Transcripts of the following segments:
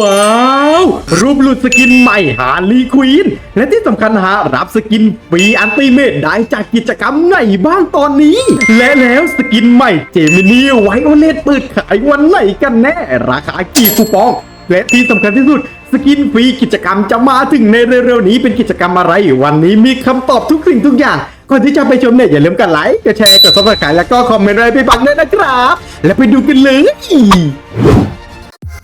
ว้าว รูปหลุดสกินใหม่ฮาร์ลีควีน และที่สำคัญฮะรับสกินฟรีอันติเมตได้จากกิจกรรมไหนบ้างตอนนี้ และแล้วสกินใหม่เจมินีไวโอเลตเปิดขายวันไหนกันแน่ ราคากี่คูปอง และที่สำคัญที่สุดสกินฟรีกิจกรรมจะมาถึงในเร็วๆนี้เป็นกิจกรรมอะไร วันนี้มีคำตอบทุกสิ่งทุกอย่างก่อนที่จะไปชมเนี่ยอย่าลืมกดไลค์กดแชร์กดซับสไครต์แล้วก็คอมเมนต์อะไรไปบักด้วยนะครับ แล้วไปดูกันเลย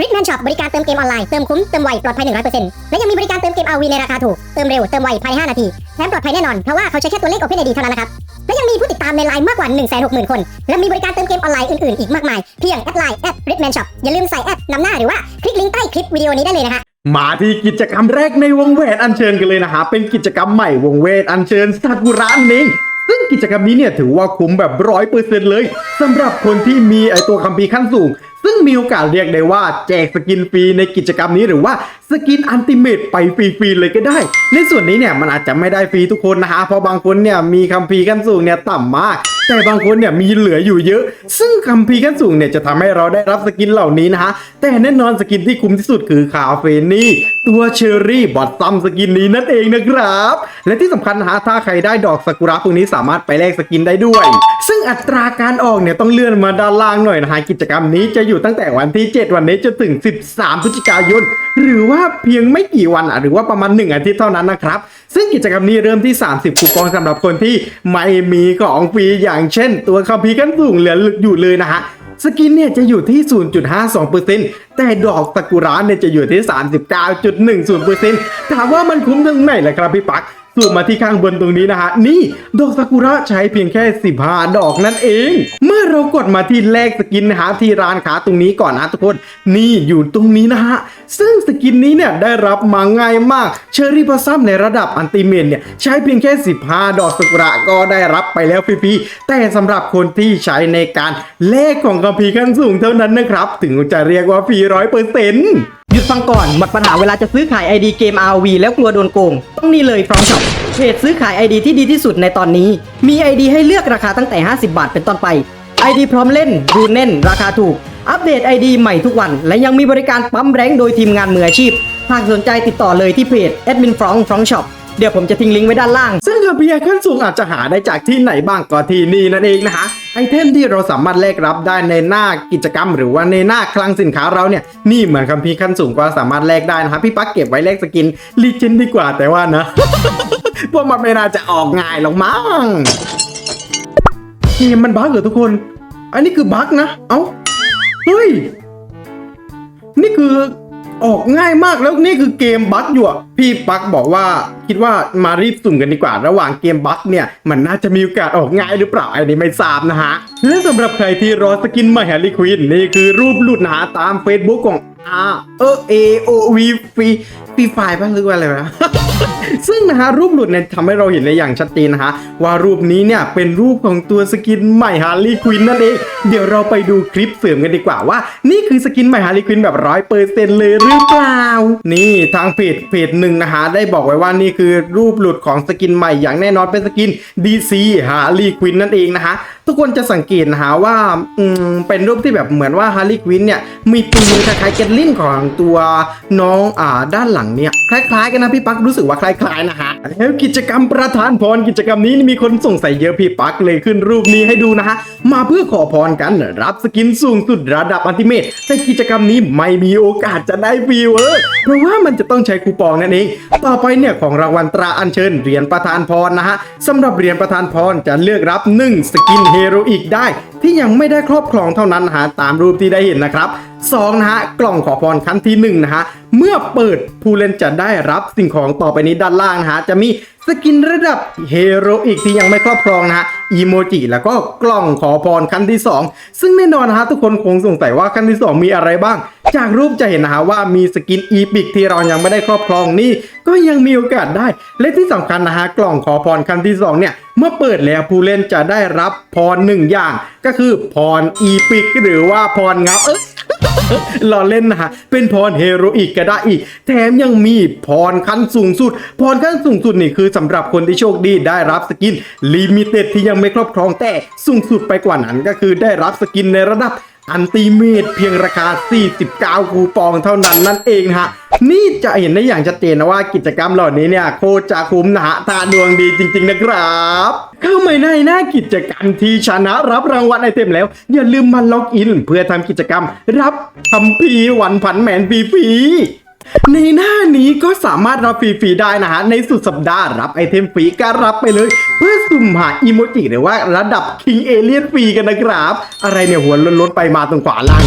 ริทแมนช็อปบริการเติมเกมออนไลน์ เติมคุ้ม เติมไว ปลอดภัย 100%และยังมีบริการเติมเกม RV ในราคาถูก เติมเร็ว เติมไว ภายใน 5 นาที แถมปลอดภัยแน่นอน เพราะว่าเขาใช้แค่ตัวเลข Open ID เท่านั้นนะครับ และยังมีผู้ติดตามในไลน์มากกว่า 160,000 คน และมีบริการเติมเกมออนไลน์อื่นๆ อีกมากมาย เพียงแอดไลน์แอดริทแมนช็อปอย่าลืมใส่แอดนำหน้าหรือว่าคลิกลิงก์ใต้คลิปวิดีโอนี้ได้เลยนะคะมาที่กิจกรรมแรกในวงเวทอัญเชิญกันเลยนะฮะเป็นกิจกรรมใหม่วงเวทอัญเชิญซากุระนั่นเองซึ่งกิจกรรมนี้เนี่ยถือว่าคุ้มแบบร้อยเปอร์เซ็นต์เลยสำหรับคนที่มีไอตัวคัมภีร์ขั้นสูง ซึ่งมีโอกาสเรียกได้ว่าแจกสกินฟรีในกิจกรรมนี้หรือว่าสกินอันติเมตไปฟรีๆเลยก็ได้ ในส่วนนี้เนี่ยมันอาจจะไม่ได้ฟรีทุกคนนะฮะเพราะบางคนเนี่ยมีคัมภีร์ขั้นสูงเนี่ยต่ำมาก แต่บางคนเนี่ยมีเหลืออยู่เยอะ ซึ่งคัมภีร์ขั้นสูงเนี่ยจะทำให้เราได้รับสกินเหล่านี้นะฮะแต่แน่นอนสกินที่คุ้มที่สุดคือคาเฟนี่ตัวเชอร์รี่บอทซัมสกินนี้นั่นเองนะครับ และที่สำคัญนะฮะถ้าใครได้ดอกซากุระพวกนี้สามารถไปแลกสกินได้ด้วย ซึ่งอัตราการออกเนี่ยต้องเลื่อนมาด้านล่างหน่อยนะฮะกิจกรรมนี้จะอยู่ตั้งแต่วันที่ 7 วันนี้จนถึง 13 พฤศจิกายน หรือว่าเพียงไม่กี่วันหรือว่าประมาณ 1 อาทิตย์เท่านั้นนะครับ ซึ่งกิจกรรมนี้เริ่มที่ 30 คูปองสำหรับคนที่ไม่มีของฟรีอย่างเช่น ตัวคัมภีร์กันสูงเหลืออยู่เลยนะฮะสกินเนี่ยจะอยู่ที่ 0.52%แต่ดอกตะกุระเนี่ยจะอยู่ที่ 39.10%ถามว่ามันคุ้มตรงไหนล่ะครับพี่ปัก สูมมาที่ข้างบนตรงนี้นะฮะ นี่ดอกซากุระใช้เพียงแค่ 15 ดอกนั่นเอง เมื่อเรากดมาที่แลกสกินนะฮะที่ร้านค้าตรงนี้ก่อนนะทุกคน นี่อยู่ตรงนี้นะฮะ ซึ่งสกินนี้เนี่ยได้รับมาง่ายมาก เชอรี่พอซัมในระดับอันติเมนเนี่ยใช้เพียงแค่ 15 ดอกซากุระก็ได้รับไปแล้วฟรีๆ แต่สำหรับคนที่ใช้ในการแลกของกัมพีขั้นสูงเท่านั้นนะครับ ถึงจะเรียกว่าฟรีร้อยเปอร์เซ็นต์หยุดฟังก่อนหมดปัญหาเวลาจะซื้อขาย ID เกม RV แล้วกลัวโดนโกง ต้องนี่เลย From Shop เพจซื้อขาย ID ที่ดีที่สุดในตอนนี้ มี ID ให้เลือกราคาตั้งแต่ 50 บาทเป็นต้นไป ID พร้อมเล่นรูเน่น ราคาถูก อัปเดต ID ใหม่ทุกวัน และยังมีบริการปั๊มแรงโดยทีมงานมืออาชีพหากสนใจติดต่อเลยที่เพจ Admin From From Shop เดี๋ยวผมจะทิ้งลิงก์ไว้ด้านล่าง ซึ่งกัมพีร์ขั้นสูงอาจจะหาได้จากที่ไหนบ้างก็ที่นี่นั่นเองนะฮะ ไอเทมที่เราสามารถแลกรับได้ในหน้ากิจกรรม หรือว่าในหน้าคลังสินค้าเราเนี่ยนี่เหมือนคัมพีร์ขั้นสูงก็สามารถแลกได้นะฮะพี่ปักเก็บไว้แลกสกินลีเจนดีกว่าแต่ว่านะ พวกมันไม่น่าจะออกง่ายหรอกมั้งเกมมันบั๊กเหรอทุกคน อันนี้คือบั๊กนะ เอ้า เฮ้ย นี่คือออกง่ายมากแล้วนี่คือเกมบั๊กอยู่อะพี่ปักบอกว่าคิดว่ามารีบสุ่มกันดีกว่า ระหว่างเกมบั๊กเนี่ย มันน่าจะมีโอกาสออกง่ายหรือเปล่า อันนี้ไม่ทราบนะฮะ และสำหรับใครที่รอสกินใหม่แฮร์รี่ควินนี่คือรูปหลุดนะฮะตาม Facebook ของ R เออ A O V ฟรีฟรีไฟล์ป่ะหรือว่าอะไรวะซึ่งนะฮะรูปหลุดเนี่ยทำให้เราเห็นในอย่างชัดเจนนะฮะว่ารูปนี้เนี่ยเป็นรูปของตัวสกินใหม่ฮาร์ลีควินนั่นเองเดี๋ยวเราไปดูคลิปเสริมกันดีกว่าว่า นี่คือสกินใหม่ฮาร์ลีควินแบบร้อยเปอร์เซ็นต์เลยหรือเปล่า นี่ทางเพจเพจหนึ่งนะฮะได้บอกไว้ว่านี่คือรูปหลุดของสกินใหม่อย่างแน่นอนเป็นสกิน DC ฮาร์ลีควินนั่นเองนะฮะทุกคนจะสังเกตนะฮะว่าอืมเป็นรูปที่แบบเหมือนว่าฮาร์ลีควินเนี่ยมีปืนคล้ายๆเกตลินของตัวน้องอ่าด้านหลังเนี่ยคล้ายๆกันนะพี่ปักรู้สึกว่าคล้ายๆนะฮะแล้วกิจกรรมประธานพรกิจกรรมนี้มีคนส่งใส่เยอะพี่ปักเลยขึ้นรูปนี้ให้ดูนะฮะมาเพื่อขอพรกันรับสกินสูงสุดระดับอัลติเมทแต่กิจกรรมนี้ไม่มีโอกาสจะได้ฟีเวอร์เพราะว่ามันจะต้องใช้คูปองนั่นเองต่อไปเนี่ยของรางวัลตราอัญเชิญเหรียญประธานพรนะฮะสำหรับเหรียญประธานพรจะเลือกรับ 1 สกินเฮโรอีกได้ ที่ยังไม่ได้ครอบครองเท่านั้นนะฮะตามรูปที่ได้เห็นนะครับ2นะฮะกล่องขอพรขั้นที่1นะฮะเมื่อเปิดผู้เล่นจะได้รับสิ่งของต่อไปนี้ด้านล่างนะฮะจะมีสกินระดับเฮโรอีกที่ยังไม่ครอบครองนะฮะอีโมจิแล้วก็กล่องขอพรขั้นที่ 2 ซึ่งแน่นอนนะฮะทุกคนคงสงสัยว่าขั้นที่ 2 มีอะไรบ้าง จากรูปจะเห็นนะฮะว่ามีสกินอีพิกที่เรายังไม่ได้ครอบครองนี่ก็ยังมีโอกาสได้ และที่สำคัญนะฮะกล่องขอพรขั้นที่สองเนี่ย เมื่อเปิดแล้วผู้เล่นจะได้รับพรหนึ่งอย่าง ก็คือพรอีพิกหรือว่าพรเงาเอ้ยล้อเล่นนะฮะเป็นพรเฮโรอีกก็ได้อีก แถมยังมีพรขั้นสูงสุด พรขั้นสูงสุดนี่คือสำหรับคนที่โชคดีได้รับสกินลิมิเต็ดที่ยังไม่ครอบครองแต่สูงสุดไปกว่านั้นก็คือได้รับสกินในระดับ อันติเมตเพียงราคา 49 คูปองเท่านั้นนั่นเองนะฮะ นี่จะเห็นได้อย่างชัดเจนนะว่ากิจกรรมเหล่านี้เนี่ยโคตรจะคุ้มนะฮะตาดวงดีจริง ๆ นะครับเข้ามาในหน้ากิจกรรมที่ชนะรับรางวัลไอเทมแล้ว อย่าลืมมาล็อกอิน เพื่อทำกิจกรรม รับคัมภีวันผันแมนฟรีๆ ในหน้านี้ก็สามารถรับฟรีๆได้นะฮะ ในสุดสัปดาห์รับไอเทมฟรีก็รับไปเลย เพื่อสุ่มหาอีโมจิหรือว่าระดับคิงเอเลียนฟรีกันนะครับ อะไรเนี่ยหัวล้นๆไปมาตรงขวาล่าง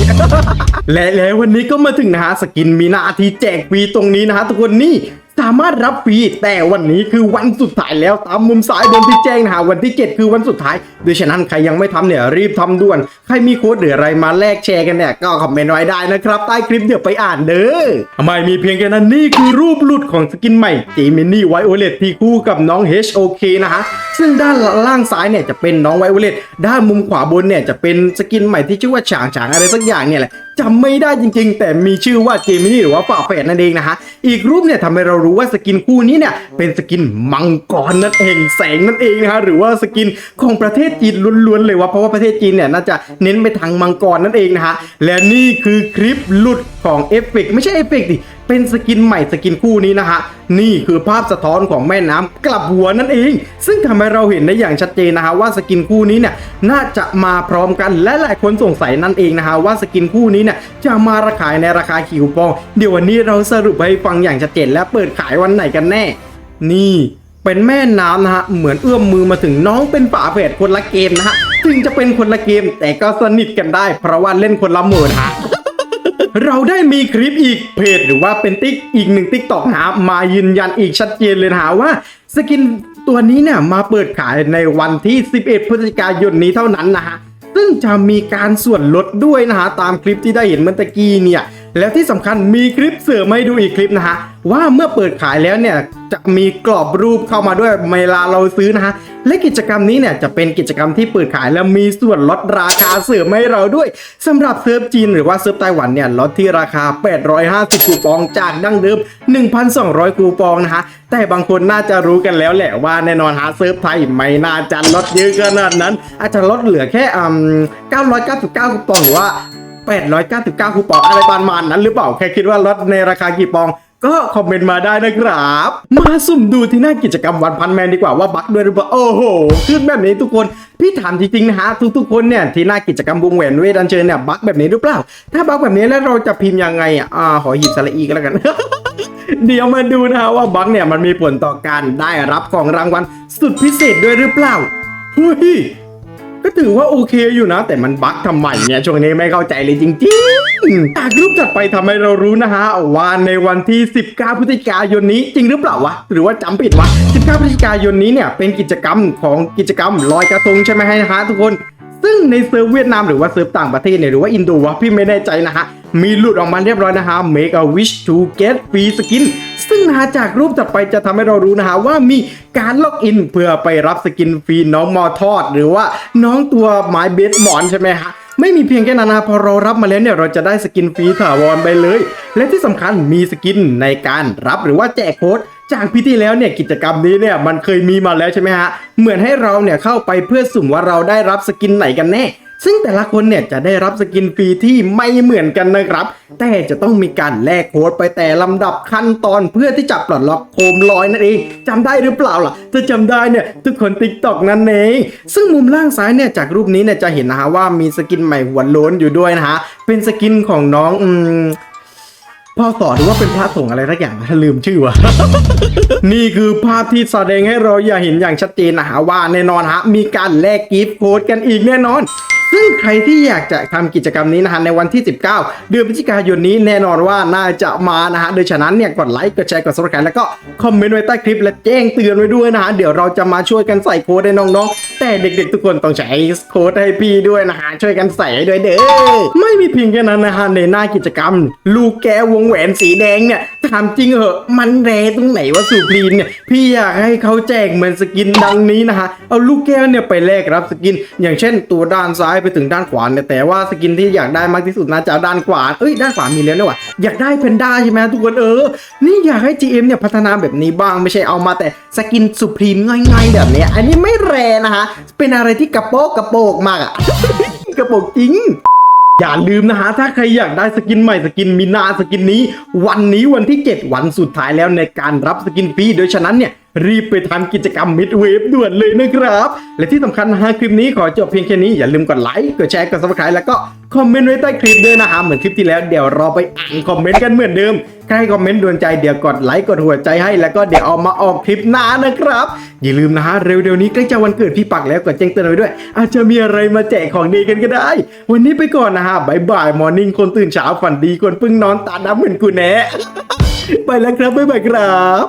และแล้ววันนี้ก็มาถึงนะฮะสกินมีหน้าที่แจกฟรีตรงนี้นะฮะทุกคนนี่ สามารถรับฟรีแต่วันนี้คือวันสุดท้ายแล้วตามมุมซ้ายบนที่แจ้งนะฮะวันที่ 7 คือวันสุดท้ายดยฉะนั้นใครยังไม่ทำเนี่ยรีบทำด่วน ใครมีโค้ดหรืออะไรมาแลกแชร์กันเนี่ยก็คอมเมนต์ไว้ได้นะครับใต้คลิปเดี๋ยวไปอ่านเด้อไม่มีเพียงแค่นั้นนี่คือรูปหลุดของสกินใหม่จีมินี่ไวโอเลตที่คู่กับน้อง HOK นะฮะ ซึ่งด้านล่างซ้ายเนี่ยจะเป็นน้องไวโอเลตด้านมุมขวาบนเนี่ยจะเป็นสกินใหม่ที่ชื่อว่าฉางฉางอะไรสักอย่างเนี่ยแหละจำไม่ได้จริง ๆ แต่มีชื่อว่าเจมินี่หรือว่าฝ่าแฝดนั่นเองนะฮะอีกรูปเนี่ยทำให้เรารู้ว่าสกินคู่นี้เนี่ยเป็นสกินมังกรนั่นเองแสงนั่นเองนะฮะหรือว่าสกินของประเทศจีนล้วนๆเลยว่าเพราะว่าประเทศจีนเนี่ยน่าจะเน้นไปทางมังกรนั่นเองนะฮะและนี่คือคลิปหลุด ของเอฟเฟกไม่ใช่เอฟเฟกดิ เป็นสกินใหม่สกินคู่นี้นะฮะ นี่คือภาพสะท้อนของแม่น้ำกลับหัวนั่นเอง ซึ่งทำให้เราเห็นได้อย่างชัดเจนนะฮะว่าสกินคู่นี้เนี่ยน่าจะมาพร้อมกันและหลายคนสงสัยนั่นเองนะฮะว่าสกินคู่นี้เนี่ยจะมาราขายในราคาคิวปอง เดี๋ยววันนี้เราสรุปให้ฟังอย่างชัดเจนและเปิดขายวันไหนกันแน่ นี่เป็นแม่น้ำนะฮะ เหมือนเอื้อมมือมาถึงน้องเป็นฝาแฝดคนละเกมนะฮะถึงจะเป็นคนละเกมแต่ก็สนิทกันได้ เพราะว่าเล่นคนละหมดฮะ เราได้มีคลิปอีกเพจหรือว่าเป็นติ๊กอีกหนึ่งติ๊กตอกหามายืนยันอีกชัดเจนเลยนะว่าสกินตัวนี้เนี่ยมาเปิดขายในวันที่ 11 พฤศจิกายนนี้เท่านั้นนะฮะซึ่งจะมีการส่วนลดด้วยนะฮะตามคลิปที่ได้เห็นเมื่อตะกี้เนี่ยแล้วที่สำคัญมีคลิปเสริมให้ดูอีกคลิปนะฮะว่าเมื่อเปิดขายแล้วเนี่ย จะมีกรอบรูปเข้ามาด้วยเวลาเราซื้อนะฮะ และกิจกรรมนี้เนี่ยจะเป็นกิจกรรมที่เปิดขายแล้วมีส่วนลดราคาเสริมให้เราด้วยสำหรับเซิร์ฟจีนหรือว่าเซิร์ฟไต้หวันเนี่ยลดที่ราคา 850 คูปองจากดั้งเดิม 1,200 คูปองนะฮะ แต่บางคนน่าจะรู้กันแล้วแหละว่าแน่นอนหาเซิร์ฟไทยไม่น่าจะลดเยอะขนาดนั้น อาจจะลดเหลือแค่อืม999 คูปองหรือว่า899 คูปองอะไรประมาณนั้นหรือเปล่าแค่คิดว่าลดในราคากี่ปอง ก็คอมเมนต์มาได้นะครับ มาสุ่มดูที่หน้ากิจกรรมวันพันแมนดีกว่าว่าบั๊กด้วยหรือเปล่าโอ้โหขึ้นแบบนี้ทุกคนพี่ถามจริงๆนะฮะทุกๆคนเนี่ยที่หน้ากิจกรรมวงแหวนเวทอันเชิญเนี่ยบั๊กแบบนี้หรือเปล่า ถ้าบั๊กแบบนี้แล้วเราจะพิมพ์ยังไงอะอ่าขอหยิบสระอีก็แล้วกัน เดี๋ยวมาดูนะฮะว่าบั๊กเนี่ยมันมีผลต่อการได้รับของรางวัลสุดพิเศษด้วยหรือเปล่าเฮ้ย ก็ถือว่าโอเคอยู่นะ แต่มันบั๊กทำไมเนี่ยช่วงนี้ไม่เข้าใจเลยจริงๆจากรูปถัดไปทำให้เรารู้นะฮะว่าในวันที่ 19 พฤศจิกายนนี้จริงหรือเปล่าวะ หรือว่าจำผิดวะ 19 พฤศจิกายนนี้เนี่ยเป็นกิจกรรมของกิจกรรมลอยกระทงใช่ไหมฮะทุกคน ซึ่งในเซิร์ฟเวียดนามหรือว่าเซิร์ฟต่างประเทศเนี่ยหรือว่าอินโดวะพี่ไม่แน่ใจนะฮะ มีหลุดออกมาเรียบร้อยนะฮะ make a wish to get free skin ซึ่งนะจากรูปต่อไปจะทำให้เรารู้นะฮะว่ามีการล็อกอินเพื่อไปรับสกินฟรีน้องมอทอด หรือว่าน้องตัวไม้เบสหมอนใช่ไหมฮะไม่มีเพียงแค่นั้นนะพอเรารับมาแล้วเนี่ยเราจะได้สกินฟรีถาวรไปเลย และที่สำคัญมีสกินในการรับหรือว่าแจกโค้ด จากพี่ที่แล้วเนี่ยกิจกรรมนี้เนี่ยมันเคยมีมาแล้วใช่ไหมฮะ เหมือนให้เราเนี่ยเข้าไปเพื่อสุ่มว่าเราได้รับสกินไหนกันแน่ ซึ่งแต่ละคนเนี่ยจะได้รับสกินฟรีที่ไม่เหมือนกันนะครับ แต่จะต้องมีการแลกโค้ดไปแต่ลำดับขั้นตอนเพื่อที่จะปลดล็อกโคมลอยนั่นเองจำได้หรือเปล่าล่ะ ถ้าจำได้เนี่ยทุกคนติ๊กตอกนั่นเองซึ่งมุมล่างซ้ายเนี่ยจากรูปนี้เนี่ยจะเห็นนะฮะว่ามีสกินใหม่หัวโล้นอยู่ด้วยนะฮะเป็นสกินของน้องอืม พ่อสอนหรือว่าเป็นพระสงฆ์อะไรทักอย่างนะลืมชื่อวะ นี่คือภาพที่แสดงให้เราอย่าเห็นอย่างชัดเจนนะฮะว่าแน่นอนฮะมีการแลกกิฟต์โค้ดกันอีกแน่นอนซึ่งใครที่อยากจะทำกิจกรรมนี้นะฮะในวันที่ 19 เดือนพฤศจิกายนนี้แน่นอนว่าน่าจะมานะฮะโดยฉะนั้นเนี่ยกดไลค์กดแชร์กด subscribe แล้วก็คอมเมนต์ไว้ใต้คลิปและแจ้งเตือนไว้ด้วยนะฮะเดี๋ยวเราจะมาช่วยกันใส่โค้ดให้น้องๆ แต่เด็กๆ ทุกคนต้องใช้โค้ดให้พี่ด้วยนะฮะช่วยกันใส่ด้วยเด้อไม่มีเพียงแค่นั้นนะฮะในหน้ากิจกรรม ลูกแก้ววงแหวนสีแดงเนี่ยถามจริงเหอะมันแรตรงไหนวะสุพรีนเนี่ยพี่อยากให้เขาแจกเหมือนสกินดังนี้นะฮะเอาลูกแก้วเนี่ยไปแลกรับสกิน อย่างเช่นตัวด้านซ้ายไปถึงด้านขวาเนี่ยแต่ว่าสกินที่อยากได้มากที่สุดน่าจะด้านขวาเอ้ยด้านขวามีแล้วเนี่ยว่ะอยากได้เพนด้าใช่ไหมทุกคนเออ นี่อยากให้ GM เนี่ยพัฒนาแบบนี้บ้างไม่ใช่เอามาแต่สกินสุพรีมง่ายๆแบบเนี้ยอันนี้ไม่แรนะฮะเป็นอะไรที่กระโปกกระโปกมากอะกระโปกจริง อย่าลืมนะฮะ ถ้าใครอยากได้สกินใหม่สกินมินาสกินนี้ วันนี้วันที่ 7 วันสุดท้ายแล้วในการรับสกินฟรีโดยฉะนั้นเนี่ย รีบไปทำกิจกรรมมิดเวฟด่วนเลยนะครับ และที่สำคัญนะฮะคลิปนี้ขอจบเพียงแค่นี้อย่าลืมกดไลค์กดแชร์กด subscribe แล้วก็คอมเมนต์ไว้ใต้คลิปด้วยนะฮะเหมือนคลิปที่แล้วเดี๋ยวเราไปอ่านคอมเมนต์กันเหมือนเดิมใครคอมเมนต์โดนใจเดี๋ยวกดไลค์กดหัวใจให้แล้วก็เดี๋ยวเอามาออกคลิปหน้านะครับ อย่าลืมนะฮะเร็วๆนี้ใกล้จะวันเกิดพี่ปักแล้วกดแจ้งเตือนไว้ด้วย อาจจะมีอะไรมาแจกของดีกันก็ได้ วันนี้ไปก่อนนะฮะบายบายมอร์นิ่งคนตื่นเช้าฝันดีคนเพิ่งนอนตาดำเหมือนกูแน่ไปแล้วครับบ๊ายบายครับ